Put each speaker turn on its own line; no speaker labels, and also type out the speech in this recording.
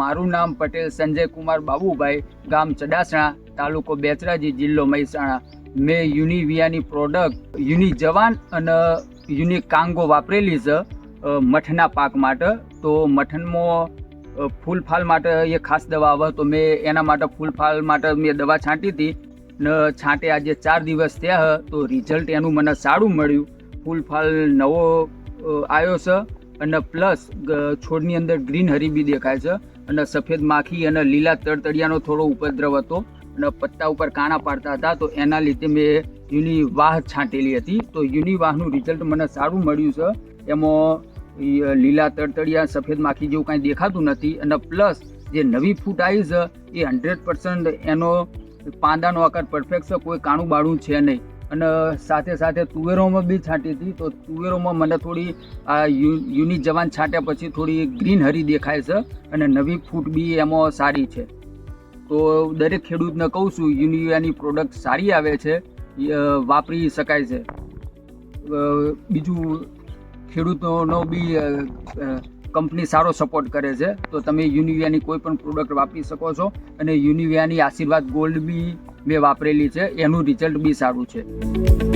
મારું નામ પટેલ સંજય કુમાર બાબુભાઈ, ગામ ચડાસણા, તાલુકો બેચરાજી, જિલ્લો મહેસાણા. મેં યુનિવિયાની પ્રોડક્ટ, યુનિ જવાન અને યુનિ કાંગો વાપરેલી છે મઠના પાક માટે. તો મઠનમાં ફૂલફાલ માટે એ ખાસ દવા આવે. તો મેં એના માટે ફૂલફાલ માટે મેં દવા છાંટી હતી. ને છાંટે આજે ચાર દિવસ થયા તો રિઝલ્ટ એનું મને સારું મળ્યું. ફૂલફાલ નવો આવ્યો છે. અને પ્લસ છોડની અંદર ગ્રીન હરી બી દેખાય છે અને સફેદ માખી અને લીલા તડતડિયાનો થોડો ઉપદ્રવ હતો અને પત્તા ઉપર કાણા પાડતા હતા. તો એના લીધે મેં યુની વાહ છાંટેલી હતી. તો યુની વાહનું રિઝલ્ટ મને સારું મળ્યું છે. એમાં લીલા તડતડિયા સફેદ માખી જેવું કાંઈ દેખાતું નથી અને પ્લસ જે નવી ફૂટ આવી છે, એ હંડ્રેડ પર્સન્ટ એનો પાંદાનો આકાર પરફેક્ટ છે. કોઈ કાણું બાળું છે નહીં. અને સાથે સાથે તુવેરોમાં બી છાંટી હતી. તો તુવેરોમાં મને થોડી આ યુનિટ જવાન છાંટ્યા પછી થોડી ગ્રીન હરી દેખાય છે અને નવી ફૂટ બી એમાં સારી છે. તો દરેક ખેડૂતને કહું છું, યુનિયાની પ્રોડક્ટ સારી આવે છે વાપરી શકાય છે. બીજું ખેડૂતોનો બી કંપની સારો સપોર્ટ કરે છે. તો તમે યુનિવિયાની કોઈ પણ પ્રોડક્ટ વાપરી શકો છો અને યુનિવિયાની આશીર્વાદ ગોલ્ડ બી મેં વાપરેલી છે એનું રિઝલ્ટ બી સારું છે.